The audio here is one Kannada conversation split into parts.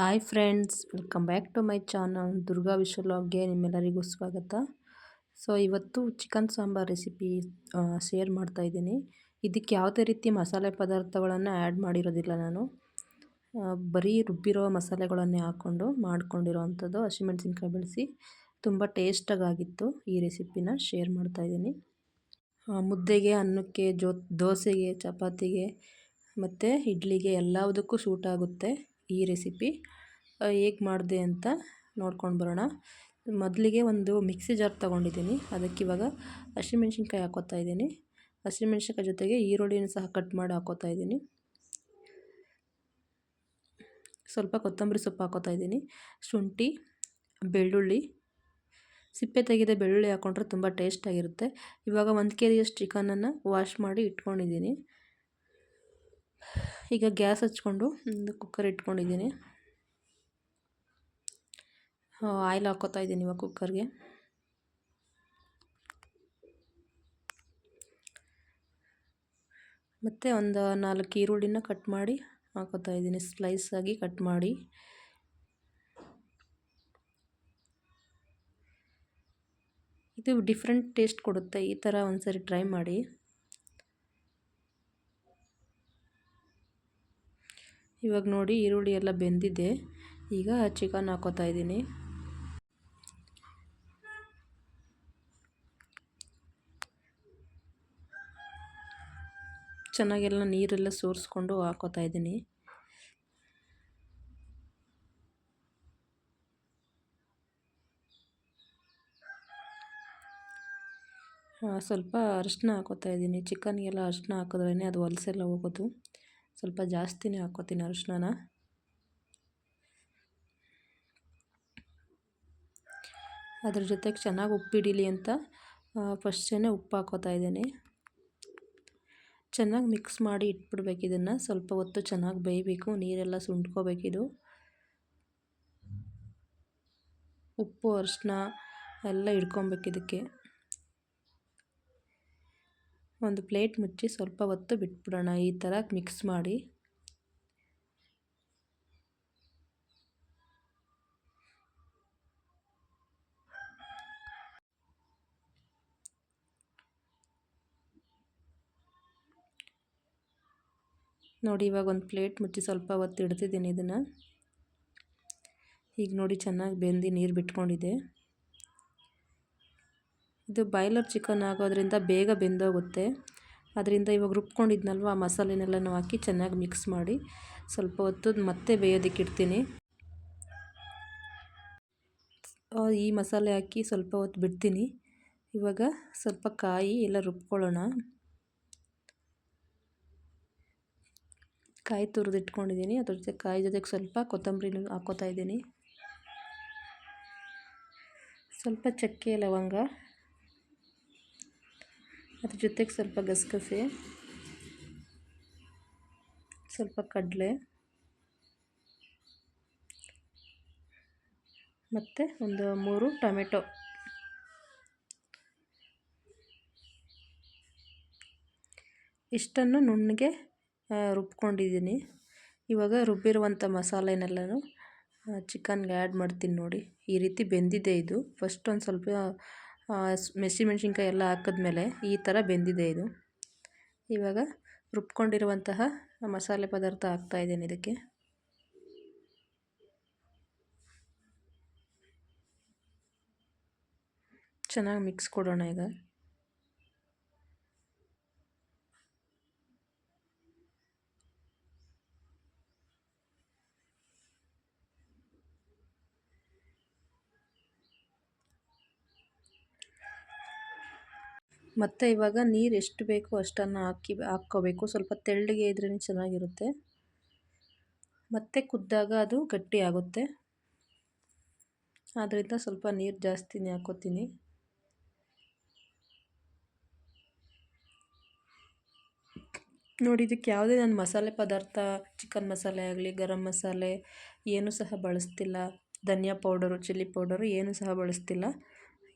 Hi friends, welcome back to my channel Durga ವಿಶ್ವಲಾಗ್ಗೆ ನಿಮ್ಮೆಲ್ಲರಿಗೂ ಸ್ವಾಗತ. ಸೊ, ಇವತ್ತು ಚಿಕನ್ ಸಾಂಬಾರ್ ರೆಸಿಪಿ ಶೇರ್ ಮಾಡ್ತಾ ಇದ್ದೀನಿ. ಇದಕ್ಕೆ ಯಾವುದೇ ರೀತಿ ಮಸಾಲೆ ಪದಾರ್ಥಗಳನ್ನು ಆ್ಯಡ್ ಮಾಡಿರೋದಿಲ್ಲ ನಾನು. ಬರೀ ರುಬ್ಬಿರೋ ಮಸಾಲೆಗಳನ್ನೇ ಹಾಕ್ಕೊಂಡು ಮಾಡ್ಕೊಂಡಿರೋ ಅಂಥದ್ದು ಹಸಿಮೆಣ್ಸಿನ್ಕಾಯಿ ಬೆಳೆಸಿ. ತುಂಬ ಟೇಸ್ಟಾಗಿತ್ತು ಈ ರೆಸಿಪಿನ ಶೇರ್ ಮಾಡ್ತಾ ಇದ್ದೀನಿ. ಮುದ್ದೆಗೆ, ಅನ್ನಕ್ಕೆ, ಜೋ, ದೋಸೆಗೆ, ಚಪಾತಿಗೆ ಮತ್ತು ಇಡ್ಲಿಗೆ ಎಲ್ಲದಕ್ಕೂ ಸೂಟ್ ಆಗುತ್ತೆ. ಈ ರೆಸಿಪಿ ಹೇಗೆ ಮಾಡಿದೆ ಅಂತ ನೋಡ್ಕೊಂಡು ಬರೋಣ. ಮೊದಲಿಗೆ ಒಂದು ಮಿಕ್ಸಿ ಜಾರ್ ತೊಗೊಂಡಿದ್ದೀನಿ. ಅದಕ್ಕೆ ಇವಾಗ ಹಸಿಮೆಣ್ಸಿನ್ಕಾಯಿ ಹಾಕೋತಾ ಇದ್ದೀನಿ. ಹಸಿಮೆಣ್ಸಿನ್ಕಾಯಿ ಜೊತೆಗೆ ಈರುಳ್ಳಿಯನ್ನು ಸಹ ಕಟ್ ಮಾಡಿ ಹಾಕೋತಾ ಇದ್ದೀನಿ. ಸ್ವಲ್ಪ ಕೊತ್ತಂಬರಿ ಸೊಪ್ಪು ಹಾಕೋತಾ ಇದ್ದೀನಿ. ಶುಂಠಿ, ಬೆಳ್ಳುಳ್ಳಿ. ಸಿಪ್ಪೆ ತೆಗೆದ ಬೆಳ್ಳುಳ್ಳಿ ಹಾಕ್ಕೊಂಡ್ರೆ ತುಂಬ ಟೇಸ್ಟಾಗಿರುತ್ತೆ ಇವಾಗ ಒಂದು ಕೆ ಜಿಯಷ್ಟು ಚಿಕನನ್ನು ವಾಶ್ ಮಾಡಿ ಇಟ್ಕೊಂಡಿದ್ದೀನಿ. ಈಗ ಗ್ಯಾಸ್ ಹಚ್ಕೊಂಡು, ಒಂದು ಕುಕ್ಕರ್ ಇಟ್ಕೊಂಡಿದ್ದೀನಿ. ಆಯಿಲ್ ಹಾಕೋತಾ ಇದ್ದೀನಿ ಇವಾಗ ಕುಕ್ಕರ್ಗೆ ಮತ್ತು ಒಂದು ನಾಲ್ಕು ಈರುಳ್ಳಿನ ಕಟ್ ಮಾಡಿ ಹಾಕೋತಾ ಇದ್ದೀನಿ ಸ್ಲೈಸಾಗಿ ಕಟ್ ಮಾಡಿ. ಇದು ಡಿಫ್ರೆಂಟ್ ಟೇಸ್ಟ್ ಕೊಡುತ್ತೆ, ಈ ಥರ ಒಂದು ಸರಿ ಟ್ರೈ ಮಾಡಿ. ಇವಾಗ ನೋಡಿ ಈರುಳ್ಳಿ ಎಲ್ಲ ಬೆಂದಿದೆ. ಈಗ ಚಿಕನ್ ಹಾಕೋತಾ ಇದ್ದೀನಿ. ಚೆನ್ನಾಗೆಲ್ಲ ನೀರೆಲ್ಲ ಸೋರಿಸ್ಕೊಂಡು ಹಾಕೋತಾ ಇದ್ದೀನಿ. ಸ್ವಲ್ಪ ಅರಿಶಿನ ಹಾಕೋತಾ ಇದ್ದೀನಿ. ಚಿಕನ್ಗೆಲ್ಲ ಅರಿಶಿನ ಹಾಕಿದ್ರೇ ಅದು ಹೊಲಸೆಲ್ಲ ಹೋಗೋದು. ಸ್ವಲ್ಪ ಜಾಸ್ತಿನೇ ಹಾಕೋತೀನಿ ಅರಿಶಿನ ಅದ್ರ ಜೊತೆಗೆ ಚೆನ್ನಾಗಿ ಉಪ್ಪಿಡಿಲಿ ಅಂತ ಫಸ್ಟೇ ಉಪ್ಪು ಹಾಕೋತಾ ಇದ್ದೀನಿ. ಚೆನ್ನಾಗಿ ಮಿಕ್ಸ್ ಮಾಡಿ ಇಟ್ಬಿಡ್ಬೇಕು ಇದನ್ನು. ಸ್ವಲ್ಪ ಹೊತ್ತು ಚೆನ್ನಾಗಿ ಬೇಯಬೇಕು, ನೀರೆಲ್ಲ ಸುಂಡ್ಕೋಬೇಕಿದು ಉಪ್ಪು ಅರಿಶಿನ ಎಲ್ಲ ಇಡ್ಕೊಬೇಕು ಇದಕ್ಕೆ. ಒಂದು ಪ್ಲೇಟ್ ಮುಚ್ಚಿ ಸ್ವಲ್ಪ ಹೊತ್ತು ಬಿಟ್ಬಿಡೋಣ. ಈ ಥರ ಮಿಕ್ಸ್ ಮಾಡಿ. ನೋಡಿ, ಇವಾಗ ಒಂದು ಪ್ಲೇಟ್ ಮುಚ್ಚಿ ಸ್ವಲ್ಪ ಹೊತ್ತು ಇಡ್ತಿದ್ದೀನಿ ಇದನ್ನು. ಈಗ ನೋಡಿ, ಚೆನ್ನಾಗಿ ಬೆಂದು ನೀರು ಬಿಟ್ಕೊಂಡಿದೆ. ಇದು ಬಾಯ್ಲರ್ ಚಿಕನ್ ಆಗೋದ್ರಿಂದ ಬೇಗ ಬೆಂದೋಗುತ್ತೆ. ಅದರಿಂದ ಇವಾಗ ರುಬ್ಕೊಂಡಿದ್ನಲ್ವ ಆ ಮಸಾಲೆನೆಲ್ಲನೂ ಹಾಕಿ ಚೆನ್ನಾಗಿ ಮಿಕ್ಸ್ ಮಾಡಿ ಸ್ವಲ್ಪ ಹೊತ್ತು ಮತ್ತೆ ಬೇಯೋದಕ್ಕೆ ಇಡ್ತೀನಿ. ಈ ಮಸಾಲೆ ಹಾಕಿ ಸ್ವಲ್ಪ ಹೊತ್ತು ಬಿಡ್ತೀನಿ. ಇವಾಗ ಸ್ವಲ್ಪ ಕಾಯಿ ಎಲ್ಲ ರುಬ್ಕೊಳ್ಳೋಣ. ಕಾಯಿ ತುರಿದು ಇಟ್ಕೊಂಡಿದ್ದೀನಿ ಅದ್ರ ಜೊತೆ ಕಾಯಿ ಜೊತೆಗೆ ಸ್ವಲ್ಪ ಕೊತ್ತಂಬರಿನೂ ಹಾಕೋತಾ ಇದ್ದೀನಿ. ಸ್ವಲ್ಪ ಚಕ್ಕೆ ಲವಂಗ. ಅದ್ರ ಜೊತೆಗೆ ಸ್ವಲ್ಪ ಗಸಗಸೆ, ಸ್ವಲ್ಪ ಕಡಲೆ ಮತ್ತು ಒಂದು ಮೂರು ಟೊಮೆಟೊ. ಇಷ್ಟನ್ನು ನುಣ್ಣಗೆ ರುಬ್ಕೊಂಡಿದ್ದೀನಿ. ಇವಾಗ ರುಬ್ಬಿರುವಂಥ ಮಸಾಲೆನೆಲ್ಲನೂ ಚಿಕನ್ಗೆ ಆ್ಯಡ್ ಮಾಡ್ತೀನಿ ನೋಡಿ. ಈ ರೀತಿ ಬೆಂದಿದೆ ಇದು. ಫಸ್ಟ್ ಒಂದು ಸ್ವಲ್ಪ ಮೆಣಸಿನ್ಕಾಯಿ ಎಲ್ಲ ಹಾಕಿದ್ಮೇಲೆ ಈ ಥರ ಬೆಂದಿದೆ ಇದು. ಇವಾಗ ರುಬ್ಕೊಂಡಿರುವಂತಹ ಮಸಾಲೆ ಪದಾರ್ಥ ಹಾಕ್ತಾಯಿದ್ದೀನಿ ಇದಕ್ಕೆ. ಚೆನ್ನಾಗಿ ಮಿಕ್ಸ್ ಕೊಡೋಣ ಈಗ. ಮತ್ತು ಇವಾಗ ನೀರು ಎಷ್ಟು ಬೇಕೋ ಅಷ್ಟನ್ನು ಹಾಕಿ, ಹಾಕ್ಕೋಬೇಕು. ಸ್ವಲ್ಪ ತೆಳ್ಳಗೆ ಇದ್ರೇ ಚೆನ್ನಾಗಿರುತ್ತೆ. ಮತ್ತೆ ಕುದ್ದಾಗ ಅದು ಗಟ್ಟಿ ಆಗುತ್ತೆ. ಆದ್ದರಿಂದ ಸ್ವಲ್ಪ ನೀರು ಜಾಸ್ತಿನೇ ಹಾಕೋತೀನಿ. ನೋಡಿ, ಇದಕ್ಕೆ ಯಾವುದೇ ನಾನು ಮಸಾಲೆ ಪದಾರ್ಥ, ಚಿಕನ್ ಮಸಾಲೆ ಆಗಲಿ, ಗರಂ ಮಸಾಲೆ ಏನೂ ಸಹ ಬಳಸ್ತಿಲ್ಲ. ಧನಿಯಾ ಪೌಡರು, ಚಿಲ್ಲಿ ಪೌಡರು ಏನೂ ಸಹ ಬಳಸ್ತಿಲ್ಲ.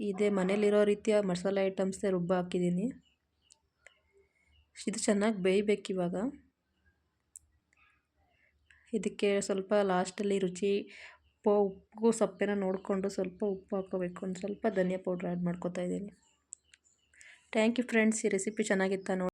ಇದೇ. ಮನೇಲಿರೋ ರೀತಿಯ ಮಸಾಲೆ ಐಟಮ್ಸೇ ರುಬ್ಬ ಹಾಕಿದ್ದೀನಿ. ಇದು ಚೆನ್ನಾಗಿ ಬೇಯಬೇಕು ಇವಾಗ. ಇದಕ್ಕೆ ಸ್ವಲ್ಪ ಲಾಸ್ಟಲ್ಲಿ ರುಚಿ ಉಪ್ಪು ಉಪ್ಪು ಸಪ್ಪೆನ ನೋಡಿಕೊಂಡು ಸ್ವಲ್ಪ ಉಪ್ಪು ಹಾಕೋಬೇಕು. ಒಂದು ಸ್ವಲ್ಪ ಧನಿಯಾ ಪೌಡ್ರ್ ಆ್ಯಡ್ ಮಾಡ್ಕೋತಾ ಇದ್ದೀನಿ. Thank you friends. ಈ ರೆಸಿಪಿ ಚೆನ್ನಾಗಿತ್ತ ನೋಡಿ.